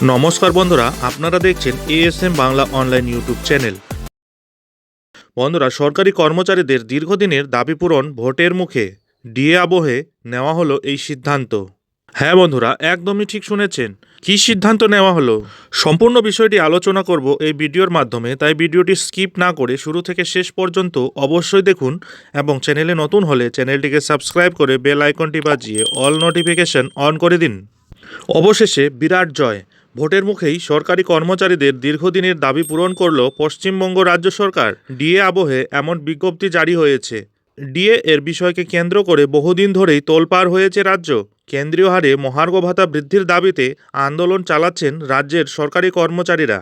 নমস্কার বন্ধুরা, আপনারা দেখছেন ASM Bangla online YouTube channel বন্ধুরা, সরকারি কর্মচারীদের দীর্ঘদিনের দাবি পূরণ ভোটের মুখে, ডিএ আবহে নেওয়া হলো এই সিদ্ধান্ত। হ্যাঁ বন্ধুরা, একদমই ঠিক শুনেছেন। কি সিদ্ধান্ত নেওয়া হলো? সম্পূর্ণ বিষয়টি আলোচনা করব এই ভিডিওর মাধ্যমে, তাই ভিডিওটি স্কিপ না করে শুরু থেকে শেষ পর্যন্ত অবশ্যই দেখুন এবং চ্যানেলে নতুন হলে চ্যানেলটিকে সাবস্ক্রাইব করে বেল আইকনটি বাজিয়ে অল নোটিফিকেশন অন করে দিন। অবশেষে বিরাট জয়। ভোটের মুখেই সরকারি কর্মচারীদের দীর্ঘদিনের দাবি পূরণ করল পশ্চিমবঙ্গ রাজ্য সরকার। ডিএ আবহে এমন বিজ্ঞপ্তি জারি হয়েছে। ডিএ এর বিষয়কে কেন্দ্র করে বহুদিন ধরেই তোলপাড় হয়েছে রাজ্য। কেন্দ্রীয় হারে মহার্ঘ ভাতা বৃদ্ধির দাবিতে আন্দোলন চালাচ্ছেন রাজ্যের সরকারি কর্মচারীরা।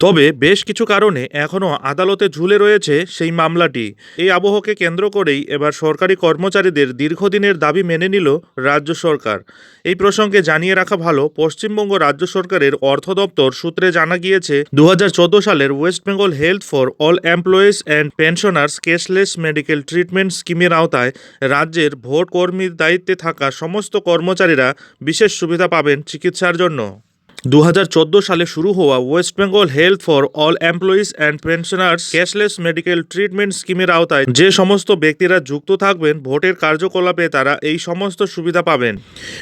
তবে বেশ কিছু কারণে এখনও আদালতে ঝুলে রয়েছে সেই মামলাটি। এই আবহকে কেন্দ্র করেই এবার সরকারি কর্মচারীদের দীর্ঘদিনের দাবি মেনে নিল রাজ্য সরকার। এই প্রসঙ্গে জানিয়ে রাখা ভালো, পশ্চিমবঙ্গ রাজ্য সরকারের অর্থ দপ্তর সূত্রে জানা গিয়েছে দু হাজার চোদ্দ সালের West Bengal health for all employees and pensioners cashless medical treatment স্কিমের আওতায় রাজ্যের ভোট কর্মীর দায়িত্বে থাকা সমস্ত কর্মচারীরা বিশেষ সুবিধা পাবেন চিকিৎসার জন্য। দু হাজার চোদ্দ সালে শুরু হওয়া West Bengal health for all employees and pensioners cashless medical treatment স্কিমের আওতায় যে সমস্ত ব্যক্তিরা যুক্ত থাকবেন, ভোটের কার্যকলাপে তারা এই সমস্ত সুবিধা পাবেন।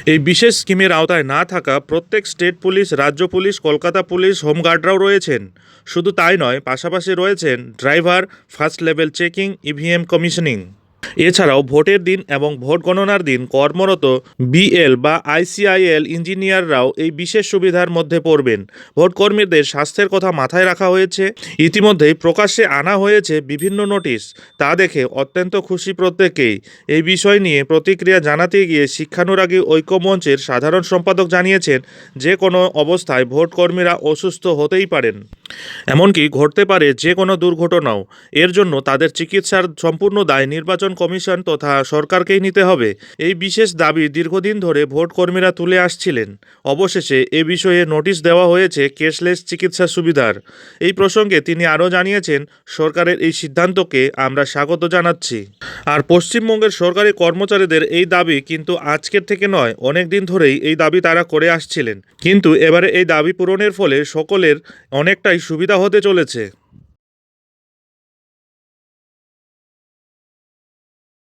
এই বিশেষ স্কিমের আওতায় না থাকা প্রত্যেক স্টেট পুলিশ, রাজ্য পুলিশ, কলকাতা পুলিশ হোমগার্ডরাও রয়েছেন। শুধু তাই নয়, পাশাপাশি রয়েছেন driver, first level checking, EVM commissioning. এছাড়াও ভোটের দিন এবং ভোট গণনার দিন কর্মরত বিএল বা আইসিআইএল ইঞ্জিনিয়াররাও এই বিশেষ সুবিধার মধ্যে পড়বেন। ভোটকর্মীদের স্বাস্থ্যের কথা মাথায় রাখা হয়েছে। ইতিমধ্যেই প্রকাশ্যে আনা হয়েছে বিভিন্ন নোটিশ। তা দেখে অত্যন্ত খুশি প্রত্যেকেই। এই বিষয় নিয়ে প্রতিক্রিয়া জানাতে গিয়ে শিক্ষানুরাগী ঐক্যমঞ্চের সাধারণ সম্পাদক জানিয়েছেন, যে কোনো অবস্থায় ভোটকর্মীরা অসুস্থ হতেই পারেন। এমনকি ঘটতে পারে যে কোনো দুর্ঘটনাও। এর জন্য তাদের চিকিৎসার সম্পূর্ণ দায় নির্বাচন কমিশন তথা সরকারকেই নিতে হবে। এই বিশেষ দাবি দীর্ঘদিন ধরে ভোট কর্মীরা তুলে আসছিলেন। অবশেষে এ বিষয়ে নোটিশ দেওয়া হয়েছে কেসলেস চিকিৎসা সুবিধার। এই প্রসঙ্গে তিনি আরও জানিয়েছেন, সরকারের এই সিদ্ধান্তকে আমরা স্বাগত জানাচ্ছি। আর পশ্চিমবঙ্গের সরকারি কর্মচারীদের এই দাবি কিন্তু আজকের থেকে নয়, অনেক দিন ধরেই এই দাবি তারা করে আসছিলেন। কিন্তু এবারে এই দাবি পূরণের ফলে সকলের অনেকটাই সুবিধা হতে চলেছে।